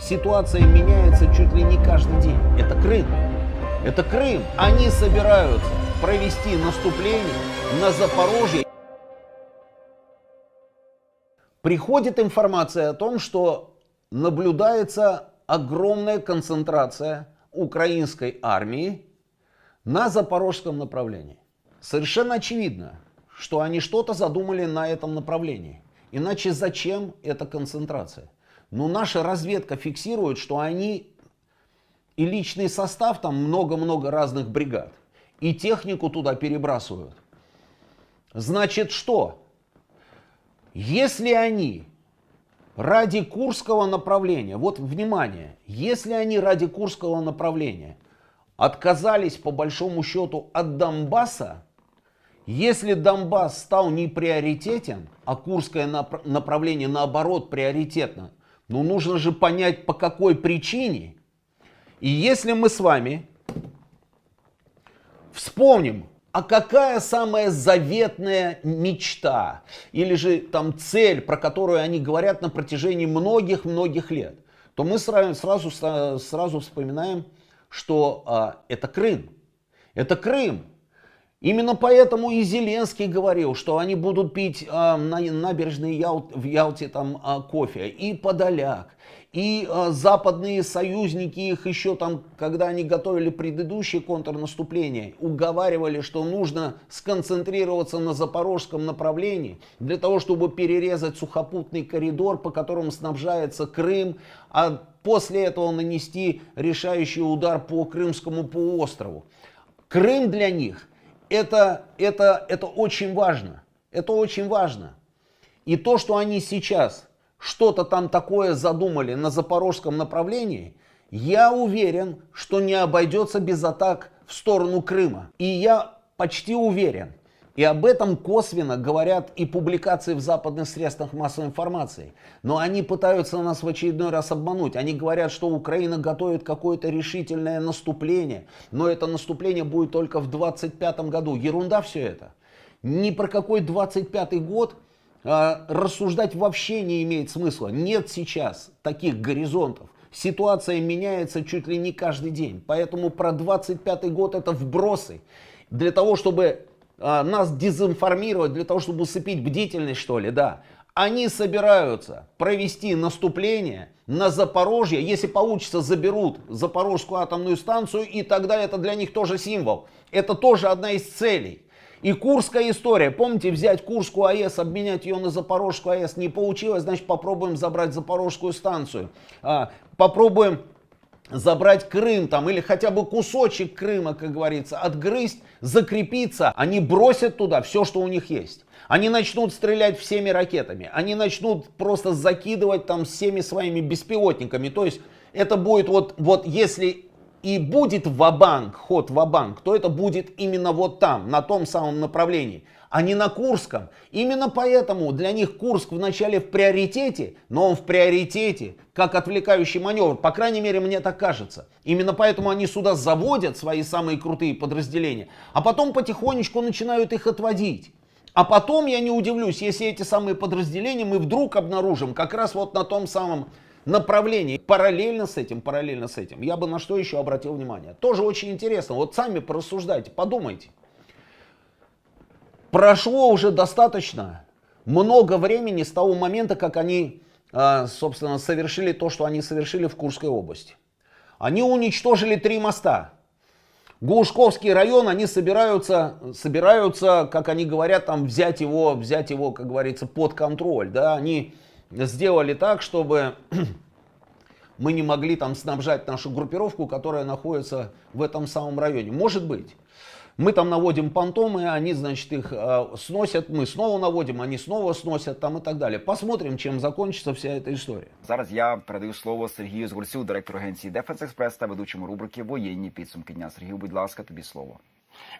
Ситуация меняется чуть ли не каждый день. Это Крым. Это Крым. Они собираются провести наступление на Запорожье. Приходит информация о том, что наблюдается огромная концентрация украинской армии на запорожском направлении. Совершенно очевидно, что они что-то задумали на этом направлении. Иначе зачем эта концентрация? Но наша разведка фиксирует, что они и личный состав, там много-много разных бригад, и технику туда перебрасывают. Значит что? Если они ради Курского направления, вот внимание, если они ради Курского направления отказались по большому счету от Донбасса, если Донбасс стал не приоритетен, а Курское направление наоборот приоритетно, ну нужно же понять по какой причине. И если мы с вами вспомним, а какая самая заветная мечта или же там цель, про которую они говорят на протяжении многих-многих лет, то мы сразу, сразу, сразу вспоминаем, что а, это Крым. Это Крым. Именно поэтому и Зеленский говорил, что они будут пить э, на набережной Ял, в Ялте там э, кофе. И Подоляк, и э, западные союзники их еще там, когда они готовили предыдущее контрнаступление, уговаривали, что нужно сконцентрироваться на запорожском направлении для того, чтобы перерезать сухопутный коридор, по которому снабжается Крым, а после этого нанести решающий удар по Крымскому полуострову. Крым для них это, это, это очень важно. Это очень важно. И то, что они сейчас что-то там такое задумали на запорожском направлении, я уверен, что не обойдется без атак в сторону Крыма. И я почти уверен, и об этом косвенно говорят и публикации в западных средствах массовой информации. Но они пытаются нас в очередной раз обмануть. Они говорят, что Украина готовит какое-то решительное наступление. Но это наступление будет только в 25 году. Ерунда все это. Ни про какой 25 год а, рассуждать вообще не имеет смысла. Нет сейчас таких горизонтов. Ситуация меняется чуть ли не каждый день. Поэтому про 25 год это вбросы. Для того, чтобы а, нас дезинформировать, для того, чтобы усыпить бдительность, что ли, да. Они собираются провести наступление на Запорожье. Если получится, заберут Запорожскую атомную станцию, и тогда это для них тоже символ. Это тоже одна из целей. И Курская история. Помните, взять Курскую АЭС, обменять ее на Запорожскую АЭС не получилось, значит попробуем забрать Запорожскую станцию. А, попробуем забрать Крым там или хотя бы кусочек Крыма, как говорится, отгрызть, закрепиться, они бросят туда все, что у них есть. Они начнут стрелять всеми ракетами, они начнут просто закидывать там всеми своими беспилотниками. То есть это будет вот, вот если и будет ва-банк, ход ва-банк, то это будет именно вот там, на том самом направлении а не на Курском. Именно поэтому для них Курск вначале в приоритете, но он в приоритете как отвлекающий маневр. По крайней мере, мне так кажется. Именно поэтому они сюда заводят свои самые крутые подразделения, а потом потихонечку начинают их отводить. А потом я не удивлюсь, если эти самые подразделения мы вдруг обнаружим как раз вот на том самом направлении. Параллельно с этим, параллельно с этим. Я бы на что еще обратил внимание. Тоже очень интересно. Вот сами порассуждайте, подумайте. Прошло уже достаточно много времени с того момента, как они, а, собственно, совершили то, что они совершили в Курской области. Они уничтожили три моста. Глушковский район, они собираются, собираются, как они говорят, там взять его, взять его, как говорится, под контроль. Да? Они сделали так, чтобы мы не могли там снабжать нашу группировку, которая находится в этом самом районе. Может быть. Мы там наводим понтомы, они, значит, их э, сносят, мы снова наводим, они снова сносят там и так далее. Посмотрим, чем закончится вся эта история. Зараз я передаю слово Сергію Згурцю, директору агенції Дефенс Експрес та ведучому рубрики Воєнні підсумки дня. Сергію, будь ласка, тобі слово.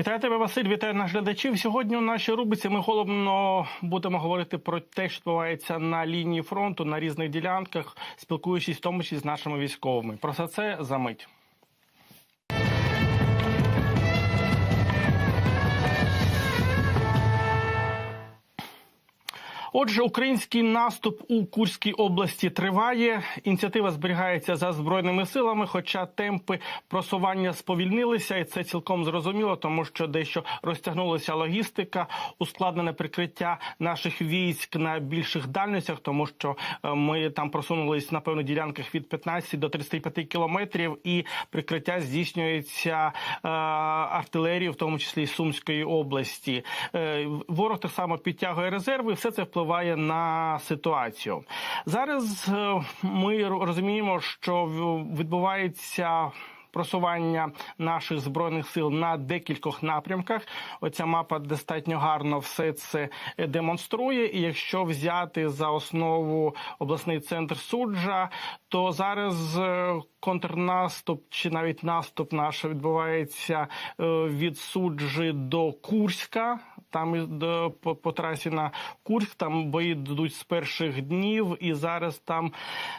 Вітаю тебе, Василь, вітаю наших глядачів. Сьогодні у нашій рубриці ми головно будемо говорити про те, що відбувається на лінії фронту на різних ділянках, спілкуючись в тому числі з нашими військовими. Про все це за мить. Отже, український наступ у Курській області триває. Ініціатива зберігається за збройними силами, хоча темпи просування сповільнилися, і це цілком зрозуміло, тому що дещо розтягнулася логістика, ускладнене прикриття наших військ на більших дальностях, тому що е, ми там просунулись на певних ділянках від 15 до 35 кілометрів, і прикриття здійснюється е, артилерією, в тому числі і Сумської області. Е, ворог так само підтягує резерви. Все це впливає на ситуацію. Зараз е, ми розуміємо, що відбувається. Просування наших збройних сил на декількох напрямках. Оця мапа достатньо гарно все це е, демонструє. І якщо взяти за основу обласний центр суджа, то зараз е, контрнаступ чи навіть наступ наш відбувається від суджі до Курська. Там по, по трасі на Курськ там бої йдуть з перших днів, і зараз там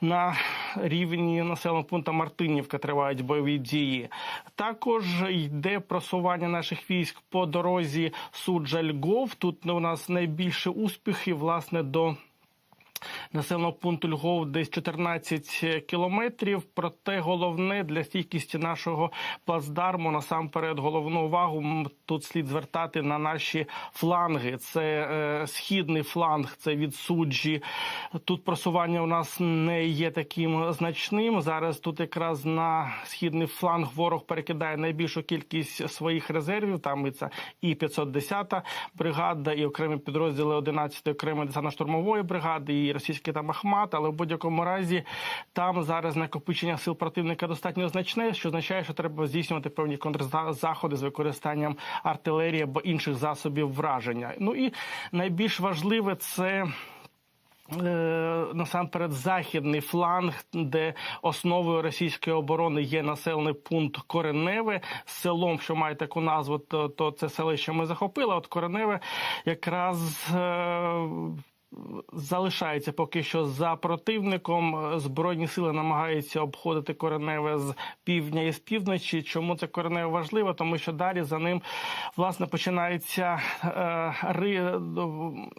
на рівні населеного пункту Мартинівка тривають бойові дії. Також йде просування наших військ по дорозі Суджа-Льгов. Тут у нас найбільше успіхи власне до. Населеного пункту Львов десь 14 кілометрів. Проте головне для стійкості нашого плацдарму насамперед головну увагу тут слід звертати на наші фланги. Це е, східний фланг, це від суджі. Тут просування у нас не є таким значним. Зараз тут якраз на східний фланг ворог перекидає найбільшу кількість своїх резервів. Там і це і 510 бригада, і окремі підрозділи 11-ї окремої десантно-штурмової бригади, і російський там Ахмат. Але в будь-якому разі там зараз накопичення сил противника достатньо значне, що означає, що треба здійснювати певні контрзаходи з використанням артилерії або інших засобів враження. Ну і найбільш важливе це. Е, Насамперед, західний фланг, де основою російської оборони є населений пункт Кореневе з селом, що має таку назву, то, то це селище ми захопили. От Кореневе якраз е, залишається поки що за противником. Збройні сили намагаються обходити Кореневе з півдня і з півночі. Чому це Кореневе важливо? Тому що далі за ним власне починається е, Ри,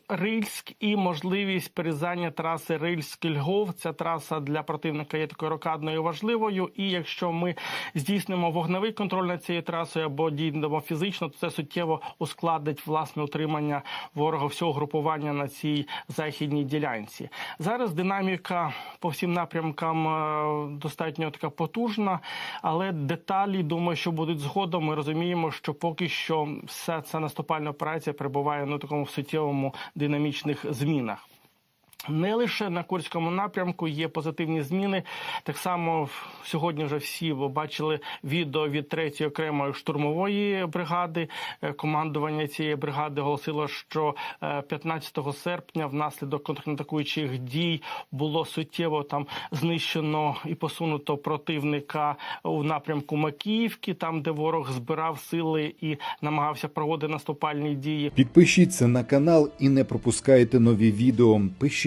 Рильськ і можливість перерізання траси Рильськ-Льгов. Ця траса для противника є такою рокадною важливою. І якщо ми здійснимо вогневий контроль над цією трасою або дійдемо фізично, то це суттєво ускладнить власне утримання ворога всього групування на цій західній ділянці. Зараз динаміка по всім напрямкам е, достатньо така потужна, але деталі думаю, що будуть згодом. Ми розуміємо, що поки що вся ця наступальна операція перебуває на такому суттєвому динамічних змінах. Не лише на Курському напрямку є позитивні зміни. Так само сьогодні вже всі бачили відео від 3-ї окремої штурмової бригади. Е, Командування цієї бригади оголосило, що е, 15 серпня внаслідок контратакуючих дій було суттєво там знищено і посунуто противника у напрямку Макіївки, там де ворог збирав сили і намагався проводити наступальні дії. Підпишіться на канал і не пропускайте нові відео.